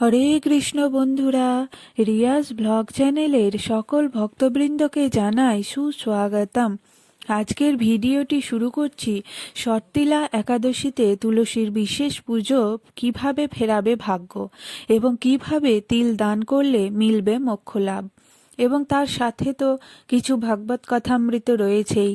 হরে কৃষ্ণ বন্ধুরা, রিয়াজ ব্লগ চ্যানেলের সকল ভক্তবৃন্দকে জানাই সুস্বাগতম। আজকের ভিডিওটি শুরু করছি শর্তিলা একাদশীতে তুলসীর বিশেষ পুজো, কীভাবে ফেরাবে ভাগ্য এবং কীভাবে তিল দান করলে মিলবে মোক্ষ লাভ এবং তার সাথে তো কিছু ভাগবত কথামৃত রয়েছেই।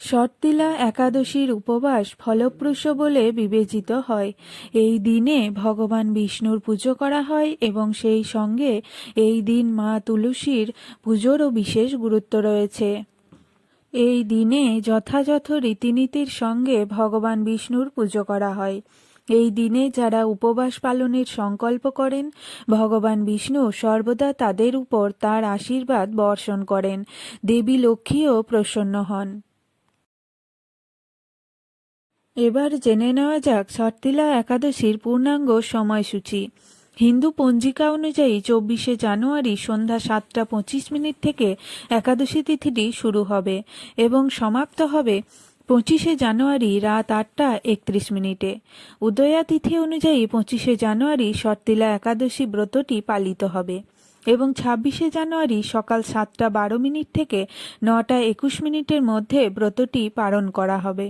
শর্তিলা একাদশীর উপবাস ফলপ্রসূ বলে বিবেচিত হয়। এই দিনে ভগবান বিষ্ণুর পুজো করা হয় এবং সেই সঙ্গে এই দিন মা তুলসীর পুজোরও বিশেষ গুরুত্ব রয়েছে। এই দিনে যথাযথ রীতিনীতির সঙ্গে ভগবান বিষ্ণুর পুজো করা হয়। এই দিনে যারা উপবাস পালনের সংকল্প করেন, ভগবান বিষ্ণু সর্বদা তাদের উপর তার আশীর্বাদ বর্ষণ করেন। দেবী লক্ষ্মীও প্রসন্ন হন। এবার জেনে নেওয়া যাক শর্তিলা একাদশীর পূর্ণাঙ্গ সময়সূচি। হিন্দু পঞ্জিকা অনুযায়ী চব্বিশে জানুয়ারি সন্ধ্যা সাতটা পঁচিশ মিনিট থেকে একাদশী তিথিটি শুরু হবে এবং সমাপ্ত হবে পঁচিশে জানুয়ারি রাত আটটা একত্রিশ মিনিটে। উদয়া তিথি অনুযায়ী পঁচিশে জানুয়ারি শর্তিলা একাদশী ব্রতটি পালিত হবে এবং ছাব্বিশে জানুয়ারি সকাল সাতটা বারো মিনিট থেকে নটা একুশ মিনিটের মধ্যে ব্রতটি পালন করা হবে।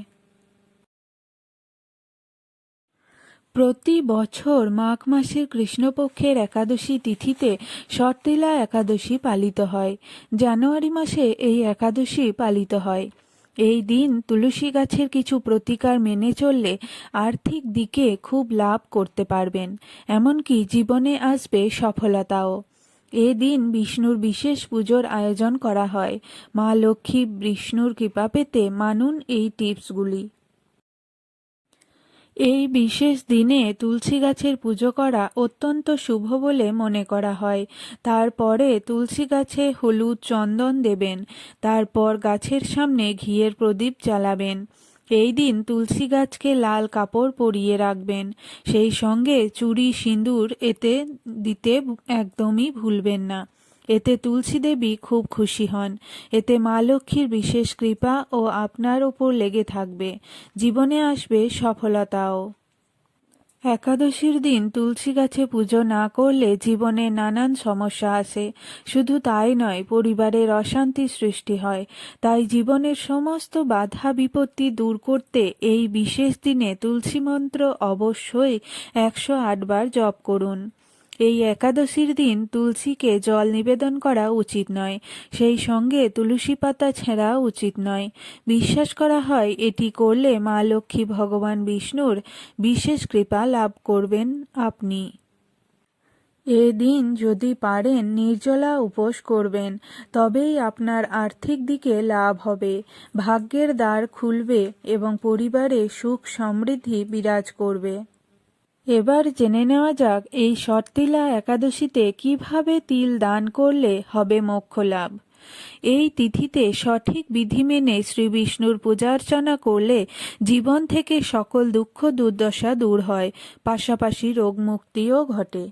প্রতি বছর মাঘ মাসের কৃষ্ণপক্ষের একাদশী তিথিতে শর্তিলা একাদশী পালিত হয়। জানুয়ারি মাসে এই একাদশী পালিত হয়। এই দিন তুলসী গাছের কিছু প্রতিকার মেনে চললে আর্থিক দিকে খুব লাভ করতে পারবেন, এমনকি জীবনে আসবে সফলতাও। এ দিন বিষ্ণুর বিশেষ পুজোর আয়োজন করা হয়। মা লক্ষ্মী বিষ্ণুর কৃপা পেতে মানুন এই টিপসগুলি। এই বিশেষ দিনে তুলসী গাছের পুজো করা অত্যন্ত শুভ বলে মনে করা হয়। তারপরে তুলসী গাছে হলুদ চন্দন দেবেন, তারপর গাছের সামনে ঘিয়ের প্রদীপ জ্বালাবেন। এই দিন তুলসী গাছকে লাল কাপড় পরিয়ে রাখবেন। সেই সঙ্গে চুড়ি সিঁদুর এতে দিতে একদমই ভুলবেন না। এতে তুলসী দেবী খুব খুশি হন। এতে মা লক্ষ্মীর বিশেষ কৃপা ও আপনার ওপর লেগে থাকবে। জীবনে আসবে সফলতাও। একাদশীর দিন তুলসী গাছে পুজো না করলে জীবনে নানান সমস্যা আসে। শুধু তাই নয়, পরিবারের অশান্তি সৃষ্টি হয়। তাই জীবনের সমস্ত বাধা বিপত্তি দূর করতে এই বিশেষ দিনে তুলসী মন্ত্র অবশ্যই একশো আটবার জপ করুন। এই একাদশীর দিন তুলসীকে জল নিবেদন করা উচিত নয়, সেই সঙ্গে তুলসী পাতা ছেঁড়া উচিত নয়। বিশ্বাস করা হয়, এটি করলে মা লক্ষ্মী ভগবান বিষ্ণুর বিশেষ কৃপা লাভ করবেন আপনি। এদিন যদি পারেন, নির্জলা উপোস করবেন, তবেই আপনার আর্থিক দিকে লাভ হবে, ভাগ্যের দ্বার খুলবে এবং পরিবারে সুখ সমৃদ্ধি বিরাজ করবে। এবার জেনে নেওয়া যাক এই শর্তিলা একাদশীতে কীভাবে তিল দান করলে হবে মোক্ষ লাভ এই তিথিতে সঠিক বিধি মেনে শ্রী বিষ্ণুর পূজার্চনা করলে জীবন থেকে সকল দুঃখ দুর্দশা দূর হয়, পাশাপাশি রোগ মুক্তিও ঘটে।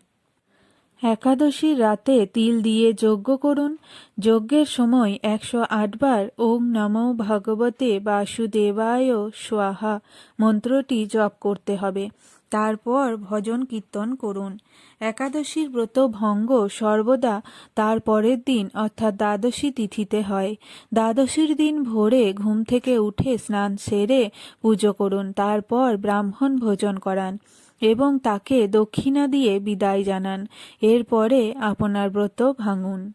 একাদশীর রাতে তিল দিয়ে যজ্ঞ করুন। যজ্ঞের সময় একশো আটবার ওম নমো ভগবতে বাসুদেবায় স্বাহা মন্ত্রটি জপ করতে হবে। তারপর ভজন কীর্তন করুন। একাদশীর ব্রত ভঙ্গ সর্বদা তার পরের দিন, অর্থাৎ দ্বাদশী তিথিতে হয়। দ্বাদশীর দিন ভোরে ঘুম থেকে উঠে স্নান সেরে পুজো করুন, তারপর ব্রাহ্মণ ভোজন করান এবং তাকে দক্ষিণা দিয়ে বিদায় জানান। এরপরে আপনার ব্রত ভাঙুন।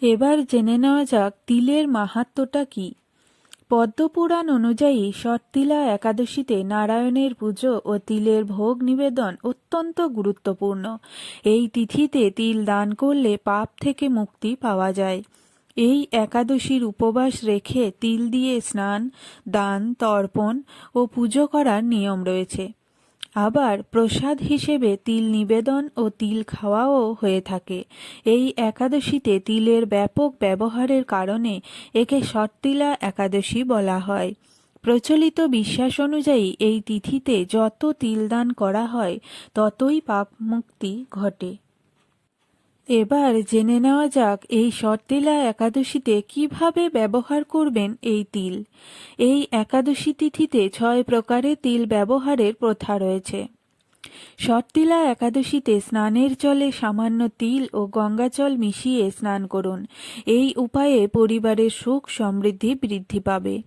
এবার জেনে নেওয়া যাক তিলের মাহাত্ম্যটা কী। পদ্মপুরাণ অনুযায়ী সত্তিলা একাদশীতে নারায়ণের পুজো ও তিলের ভোগ নিবেদন অত্যন্ত গুরুত্বপূর্ণ। এই তিথিতে তিল দান করলে পাপ থেকে মুক্তি পাওয়া যায়। এই একাদশীর উপবাস রেখে তিল দিয়ে স্নান, দান, তর্পণ ও পুজো করার নিয়ম রয়েছে। আবার প্রসাদ হিসেবে তিল নিবেদন ও তিল খাওয়াও হয়ে থাকে। এই একাদশীতে তিলের ব্যাপক ব্যবহারের কারণে একে শর্তিলা একাদশী বলা হয়। প্রচলিত বিশ্বাস অনুযায়ী এই তিথিতে যত তিলদান করা হয়, ততই পাপ মুক্তি ঘটে। এবার জেনে নেওয়া যাক এই শর্তিলা একাদশীতে কীভাবে ব্যবহার করবেন এই তিল। এই একাদশী তিথিতে ছয় প্রকারের তিল ব্যবহারের প্রথা রয়েছে। শর্তিলা একাদশীতে স্নানের জলে সামান্য তিল ও গঙ্গাজল মিশিয়ে স্নান করুন। এই উপায়ে পরিবারের সুখ সমৃদ্ধি বৃদ্ধি পাবে।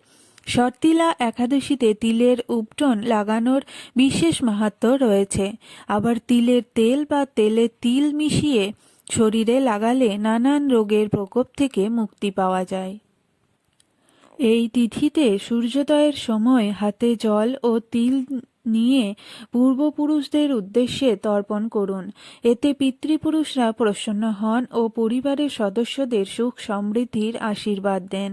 শর্তিলা একাদশীতে তিলের উপটন লাগানোর বিশেষ মাহাত্ম্য রয়েছে। আবার তিলের তেল বা তেলে তিল মিশিয়ে শরীরে লাগালে নানান রোগের প্রকোপ থেকে মুক্তি পাওয়া যায়। এই তিথিতে সূর্যোদয়ের সময় হাতে জল ও তিল নিয়ে পূর্বপুরুষদের উদ্দেশ্যে তর্পণ করুন। এতে পিতৃপুরুষরা প্রসন্ন হন ও পরিবারের সদস্যদের সুখ সমৃদ্ধির আশীর্বাদ দেন।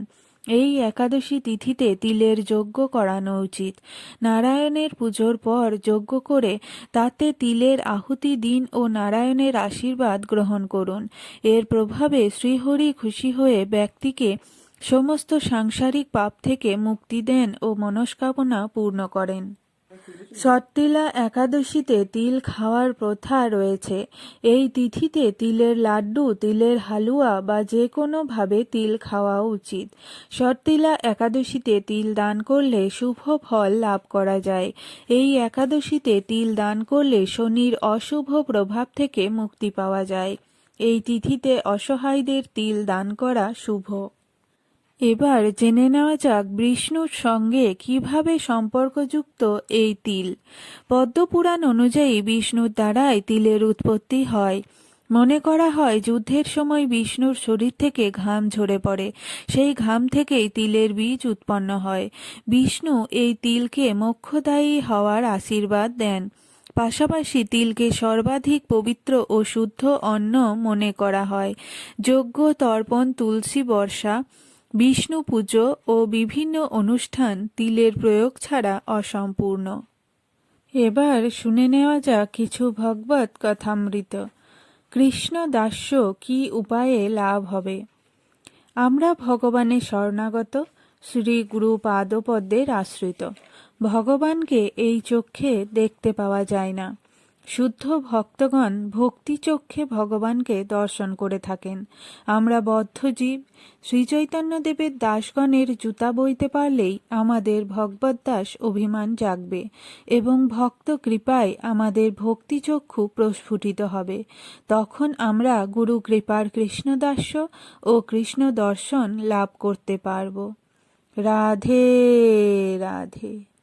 এই একাদশী তিথিতে তিলের যজ্ঞ করানো উচিত। নারায়ণের পুজোর পর যজ্ঞ করে তাতে তিলের আহুতি দিন ও নারায়ণের আশীর্বাদ গ্রহণ করুন। এর প্রভাবে শ্রীহরি খুশি হয়ে ব্যক্তিকে সমস্ত সাংসারিক পাপ থেকে মুক্তি দেন ও মনস্কামনা পূর্ণ করেন। সট্টিলা একাদশীতে তিল খাওয়ার প্রথা রয়েছে। এই তিথিতে তিলের লাড্ডু, তিলের হালুয়া বা যে কোনোভাবে তিল খাওয়া উচিত। সট্টিলা একাদশীতে তিল দান করলে শুভ ফল লাভ করা যায়। এই একাদশীতে তিল দান করলে শনির অশুভ প্রভাব থেকে মুক্তি পাওয়া যায়। এই তিথিতে অসহায়দের তিল দান করা শুভ। এবার জেনে নেওয়া যাক বিষ্ণুর সঙ্গে কীভাবে সম্পর্কযুক্ত এই তিল। পদ্মপুরাণ অনুযায়ী বিষ্ণুর দ্বারাই তিলের উৎপত্তি হয়। মনে করা হয় যুদ্ধের সময় বিষ্ণুর শরীর থেকে ঘাম ঝরে পড়ে। সেই ঘাম থেকেই তিলের বীজ উৎপন্ন হয়। বিষ্ণু এই তিলকে মোক্ষদায়ী হওয়ার আশীর্বাদ দেন। পাশাপাশি তিলকে সর্বাধিক পবিত্র ও শুদ্ধ অন্ন মনে করা হয়। যজ্ঞ তর্পণ, তুলসী বর্ষা বিষ্ণু পুজো ও বিভিন্ন অনুষ্ঠান তিলের প্রয়োগ ছাড়া অসম্পূর্ণ। এবার শুনে নেওয়া যাক কিছু ভগবত কথামৃত। কৃষ্ণ দাস্য কি উপায়ে লাভ হবে? আমরা ভগবানের শরণাগত, শ্রী গুরু পাদপদ্মের আশ্রিত। ভগবানকে এই চক্ষে দেখতে পাওয়া যায় না। শুদ্ধ ভক্তগণ ভক্তি চক্ষে ভগবানকে দর্শন করে থাকেন। আমরা বদ্ধজীব শ্রীচৈতন্যদেবের দাসগণের জুতা বইতে পারলেই আমাদের ভগবত দাস অভিমান জাগবে এবং ভক্ত কৃপায় আমাদের ভক্তিচক্ষু প্রস্ফুটিত হবে। তখন আমরা গুরু কৃপার কৃষ্ণদাস্য ও কৃষ্ণ দর্শন লাভ করতে পারব। রাধে রাধে।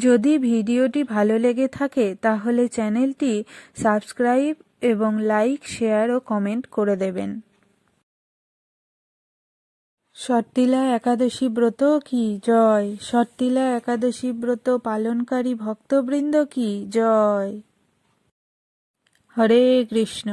যদি ভিডিওটি ভালো লেগে থাকে, তাহলে চ্যানেলটি সাবস্ক্রাইব এবং লাইক, শেয়ার ও কমেন্ট করে দেবেন। সট্টিলা একাদশী ব্রত কি? জয়। সট্টিলা একাদশী ব্রত পালনকারী ভক্তবৃন্দ কি? জয়। হরে কৃষ্ণ।